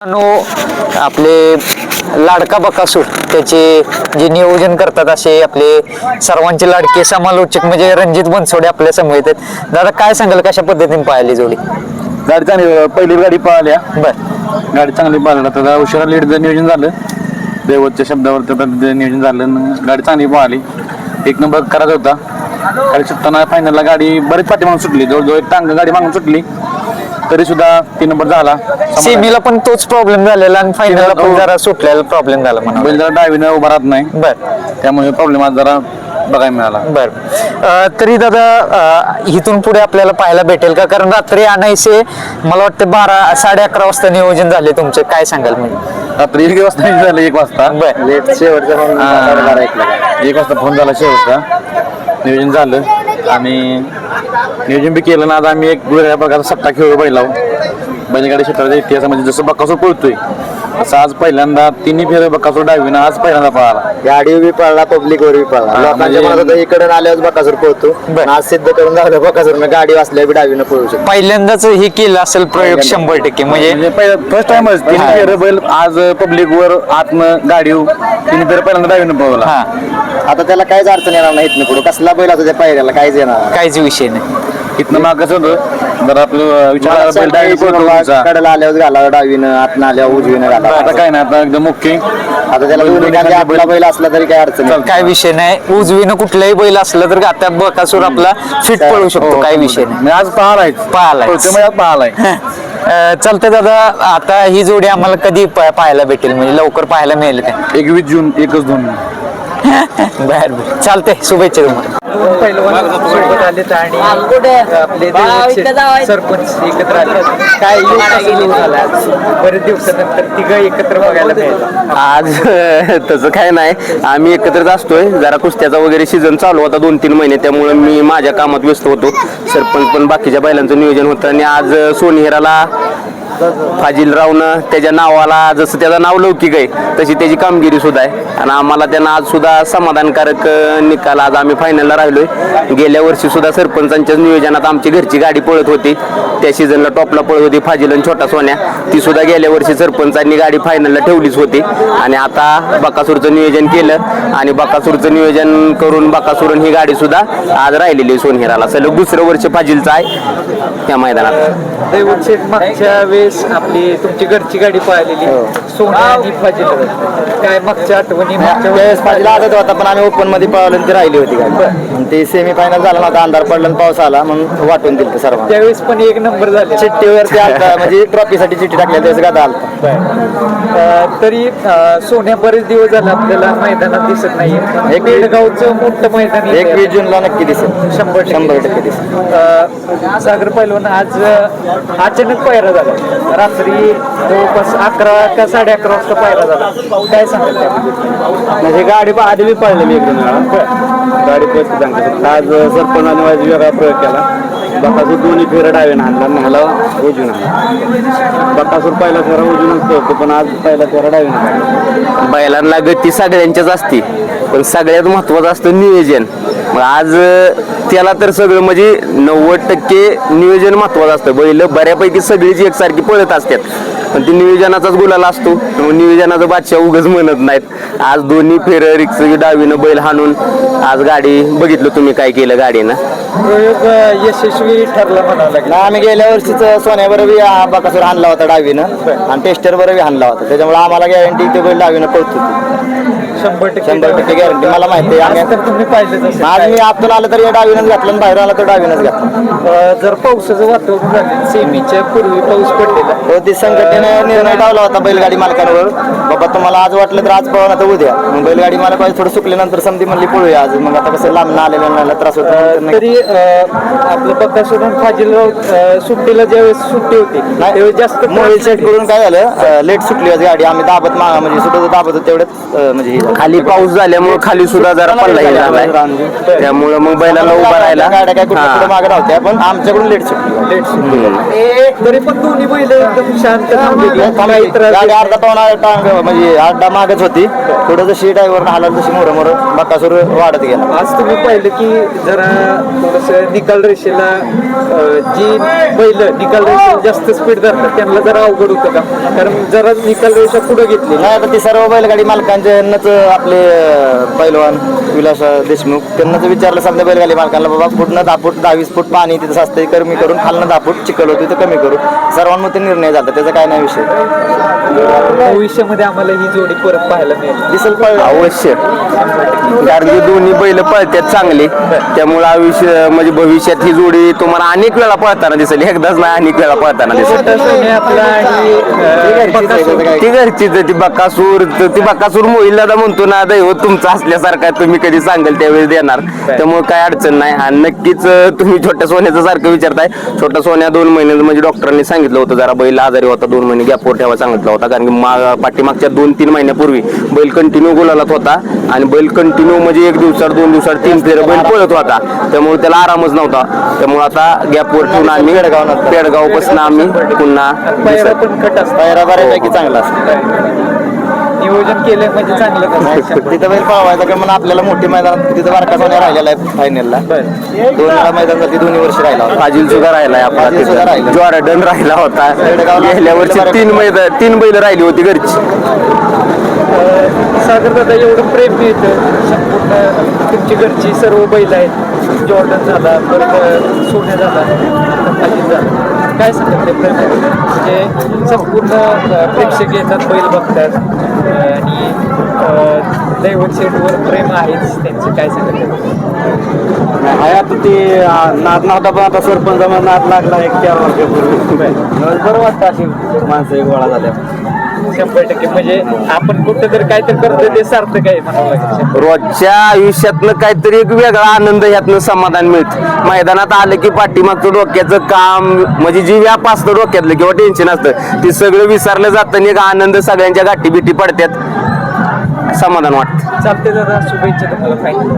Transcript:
No आपले लाडका बकासूर त्याचे जे नियोजन करतात असे आपले सर्वांचे लाडके समालोचक म्हणजे रणजित बनसोडे आपल्यासमोर आहेत. दादा काय सांगाल कशा पद्धतीने पाहिली जोडी? गाडी चांगली पहिली गाडी पळाल्या. बर. गाडी चांगली पळाला. तर उशिरा लेटचं नियोजन झालं देवतच्या शब्दावर त्याचं नियोजन झालं गाडी चांगली पळाली. एक नंबर करायचा होता. गाडी सुटताना फायनलला गाडी बरीच पाठी मागून सुटली. जवळजवळ एक टांग गाडी मागून सुटली. तरी सुद्धा तीन नंबर झाला. सेमीला पण तोच प्रॉब्लेम झालेला आणि फायनलला पण. जरा सुटलेला प्रॉब्लेम झाला म्हणा बैल जरा डावीनं उभा राहत नाही. बर. त्यामुळे प्रॉब्लेम आज जरा बघायला मिळाला. बर. अं, तरी दादा अं, इथून पुढे आपल्याला पाहायला भेटेल का? कारण रात्री आणायचे मला वाटतं बारा साडे अकरा वाजता नियोजन झाले तुमचे. काय सांगाल म्हणजे रात्री एक वाजता नियोजन झालं एक वाजता. बर. लेट शेवटचा एक वाजता फोन झाला शेवटचा. नियोजन झालं. आणि नियोजन बी केलं ना आज आम्ही एक वेगळ्या प्रकारचा सट्टा खेळू बैलाव बैलगाडी क्षेत्राच्या इतिहासामध्ये जसं बक्कासूर पळतोय असं आज पहिल्यांदा तिन्ही फेरे बक्कासूर डावीनं आज पहिल्यांदा पळाला. गाडी बी पळला पब्लिक वर बी पळला. हा, लोकांच्या म्हणजे- मनात इकडे आल्यावर बकासूर पळतो. आज सिद्ध करून दाखवलं बकासूर गाडी वाचल्या बी डावीनं पळू शकतो. पहिल्यांदाच हे केलं असेल प्रयोग शंभर टक्के म्हणजे म्हणजे फर्स्ट टाइमच तिन्ही हा. फेरे बैल आज पब्लिक वर आतनं गाडी तिन्ही फेरे पहिल्यांदा डावीनं पळवला. हा. आता त्याला काहीच अडचण येणार नाही इथनं पुढे. कसला बैल असतो त्या पायऱ्याला काहीच येणार नाही. काहीच विषय नाही. इथनं माग कसं होतं जर आपलं विचार बैल डावीनं पळतो तुमचा. कडेला आल्यावर घालावं डावीनं आतनं आल्यावर उजवीनं आता काय नाही आता एकदम ओके आता त्याला दोन्ही खांदे आपला बैल असला तरी काही अडचण येत काय विषय नाही. उजवीनं कुठलाही बैल असलं तर आता बकासूर आपला फिट पळू शकतो. काही विषय नाही. मी आज पाहलाय पाहिलाय. म्हणजे आज पाहलाय अं, चालतंय दादा. आता ही जोडी आम्हाला कधी पा- पाहायला भेटेल? म्हणजे लवकर पाहायला मिळेल काय? एकवीस जून एकच दोन. बर बर. चालतंय शुभेच्छा तुम्हाला. सोबत आलेत आणि आपले देवचे सरपंच एकत्र आले. काय योग कसा योग झाला बरेच दिवसानंतर तिघ एकत्र बघायला मिळालं. आज तसं काय नाही. आम्ही एकत्रच असतोय. जरा कुस्त्याचा वगैरे सीझन चालू होता दोन तीन महिने. त्यामुळे मी माझ्या कामात व्यस्त होतो. सरपंच पण बाकीच्या बैलांचं नियोजन होतं. आणि आज सोनीहेराला फाजिलरावनं त्याच्या नावाला जसं त्याचं नाव लौकिक आहे तशी त्याची कामगिरी सुद्धा आहे. आणि आम्हाला त्यांना आज सुद्धा समाधानकारक निकाल आज आम्ही फायनलला राहिलोय. गेल्या वर्षी सुद्धा सरपंचांच्याच नियोजनात आमची घरची गाडी पळत होती. त्या सीझनला टॉपला पळत होती फाजिल आणि छोटा सोन्या. ती सुद्धा गेल्या वर्षी सरपंचांनी गाडी फायनलला ठेवलीच होती. आणि आता बकासूरचं नियोजन केलं. आणि बकासूरचं नियोजन करून बकासूरन ही गाडी सुद्धा आज राहिलेली आहे सोनहिराला. सलग दुसरं वर्ष फाजिलचं आहे त्या मैदानात. मागच्या वेळेस आपली तुमची घरची गाडी पाहिलेली सोना आणि फाजील काय मागच्या आठवणी मागच्या वेळेस पाहिजे लागत होता पण आम्ही ओपनमध्ये पळवलं आणि ती राहिली होती गाडी. ते सेमी फायनल झाला नव्हता अंधार पडला पाऊस आला म्हणून वाटून दिलं सर्वांना. त्यावेळेस पण एक नंबर झाले चिठ्ठीवरती आलता म्हणजे ट्रॉफीसाठी चिठ्ठी टाकल्या त्यावेळेस गादा आलता. तरी सोन्या बरेच दिवस झाला आपल्याला मैदानात दिसत नाही. एक- पेडगावचं मोठं मैदान एक जूनला नक्की दिसेल. शंभर. शंभर टक्के दिसेल. सागर पैलवान आज अचानक पायरा झाला. रात्री जवळपास अकरा का साडे अकरा वाजता पायरा झाला काय सांगाल त्याबद्दल? म्हणजे गाडी पा- आधी मी पळलेली एक दोन वेळा गाडी पळते चांगली. आज सरपंचाने माझा वेगळा प्रयोग केला. बकासूर दोन्ही फेरं डावीनं आणला मला उजून आणला. बकासूर पहिला फेरा उजूनच पळतो पण आज पहिला फेरा डावीनं आणला. बैलांना गती सगळ्यांच्याच असते. पण सगळ्यात महत्वाचं असतं नियोजन. मग आज त्याला तर सगळं म्हणजे नव्वद टक्के नियोजन महत्वाचं असतं. बैल बऱ्यापैकी सगळीच एकसारखी पळत असतात. पण ती नियोजनाचाच गुलाल असतो. नियोजनाचं बादशाह उगच म्हणत नाहीत. आज दोन्ही फेर रिक्स डावीनं बैल हाणून आज गाडी बघितलं तुम्ही काय केलं गाडीनं? प्रयोग यशस्वी ठरला म्हणावं लागेल. ना आम्ही गेल्या वर्षीच सोन्यावर बी हा बकासूर आणला होता डावीनं. आणि टेस्टर बी आणला होता. त्याच्यामुळे आम्हाला गॅरंटी ते बैल डावीनं पळतो शंभर टक्के शंभर टक्के गॅरंटी मला माहिती आहे. आज आम्ही तर तुम्ही पाहिजेच असेल. आज मी आतून आलं तर या डावीनच घातलं आणि बाहेर आला तर डावीनच घातलं. अं, जर पावसाचं वातावरण झालं सेमीच्या पूर्वी पाऊस पडलेला. हो ती संघटनेने निर्णय टावला होता बैलगाडी मालकांवर. बाबा तुम्हाला आज वाटलं तर आज पळवा तर उद्या. मग बैलगाडी मालक आज थोडं सुकल्यानंतर समधी म्हणली पळूया आज. मग आता कसं लांब आलेल्या त्रास होतो नाही. तरी अं, आपलं बक्का सोडून फाजीलराव अं, सुट्टीला ज्यावेळेस सुट्टी होती त्यावेळेस जास्त मोबाईल सेट करून काय झालं? लेट सुटली होती गाडी. आम्ही दाबत मा म्हणजे सुटत दाबत होतो तेवढ्यात अं, म्हणजे हे झालं. खाली पाऊस झाल्यामुळे खाली सुद्धा जरा पल्ला हे झालाय त्यामुळं मग बैलाला उभा राहायला गाड्या काय कुठे. मागे नव्हत्या पण आमच्याकडून लेट सुटली लेट सुट्टी तरी पण दोन्ही बैल एकदम शांत थांबली ती. काही त्रास गाडी देत अर्धा पावणा टांग म्हणजे अर्धा मागच होती. थोडं जशी ड्रायव्हर हालाल तशी मोर मोर बकासूर वाढत गेला. आज तुम्ही पाहिलं की जरा थोडस निकाल रेषेला जी बैल निकाल रेषेला जास्त स्पीड धरतात त्यांना जरा अवघड होतं का? कारण जरा निकाल रेषा पुढे घेतली नाही आता ती सर्व बैलगाडी मालकांच्या यांनाच आपले अं, पैलवान विलास देशमुख त्यांनाच विचारलं समजा बैलगाडी मालकांना बाबा फुटनं दहा फूट दहा वीस फूट पाणी तिथं असते कमी करून खालनं दहा फूट चिकल होती तर कमी करू. सर्वांमध्ये निर्णय झाला त्याचा काय नाही विषय. भविष्यामध्ये आम्हाला ही जोडी परत पाहायला मिळेल. दिसल अवश्य. कारण की दोन्ही बैल पळतात चांगले. त्यामुळे आयुष्य म्हणजे भविष्यात ही जोडी तुम्हाला अनेक वेळा पळताना दिसेल. एकदाच नाही अनेक वेळा पळताना दिसेल. आपला. ती घरचीच आहे, ती बकासूर. त- बकासूर मोहिल दादा म्हणतो ना दैवत तुमचं असल्यासारखं तुम्ही कधी सांगाल त्यावेळेस देणार. त्यामुळे काय अडचण नाही. आणि नक्कीच अं, तुम्ही छोट्या सोन्याचं सारखं विचारताय. छोटा सोन्या दोन महिने म्हणजे डॉक्टरांनी सांगितलं होतं जरा बैल आजारी होता दोन महिने गॅपवर ठेवा सांगितलं होता. कारण की मा- पाठीमागच्या दोन तीन महिन्यापूर्वी बैल कंटिन्यू गुलालात होता. आणि बैल कंटिन्यू म्हणजे एक दिवसाड दोन दिवसाड तीन फेर बैल पळत होता. त्यामुळे त्याला आरामच नव्हता. त्यामुळे आता गॅपवर ठेवून आम्ही पेडगावपासून आम्ही पुन्हा चांगला असतो. नियोजन केलं म्हणजे चांगलं कसं तिथं बैल पळवायचा का म्हणून आपल्याला मोठी मैदान तिथं बारका सोन्या राहिलेला आहे फायनलला दोन वेळा मैदान झाली दोन्ही वर्ष राहिला होता. फाजिल सुद्धा राहिलाय आपला राहिला. जॉर्डन राहिला होता. गेल्या वर्षी तीन बैल तीन बैल राहिली होती घरची. सागर दादा एवढं प्रेम मिळतं संपूर्ण तुमची घरची सर्व बैल आहेत. जॉर्डन झाला परत सोन्या झाला अजित झाला. काय सांगतात ते प्रेम म्हणजे संपूर्ण प्रेक्षक येतात बैल बघतात. आणि दैवत प्रेम आहेच त्यांचं. काय सांगतात आहे आता ते नाद नव्हता पण आता सरपंच नाद लागला एक चार वर्षापूर्वी. बरं वाटतं अशी माणसं एक गोळा झाल्या. शंभर टक्के. म्हणजे आपण कुठं तर काय तर करतो ते सार्थक आहे म्हणावं लागेल. रोजच्या आयुष्यातनं काहीतरी एक वेगळा आनंद ह्यातनं समाधान मिळतं. मैदानात आलं की पाठीमागचं डोक्याचं काम म्हणजे जी व्याप असतं डोक्यातलं किंवा टेन्शन असतं ते सगळं विसरलं जातं आणि एक आनंद सगळ्यांच्या गाठी बिटी पडतात समाधान वाटतं. चालते दादा शुभेच्छा तुम्हाला. फायनल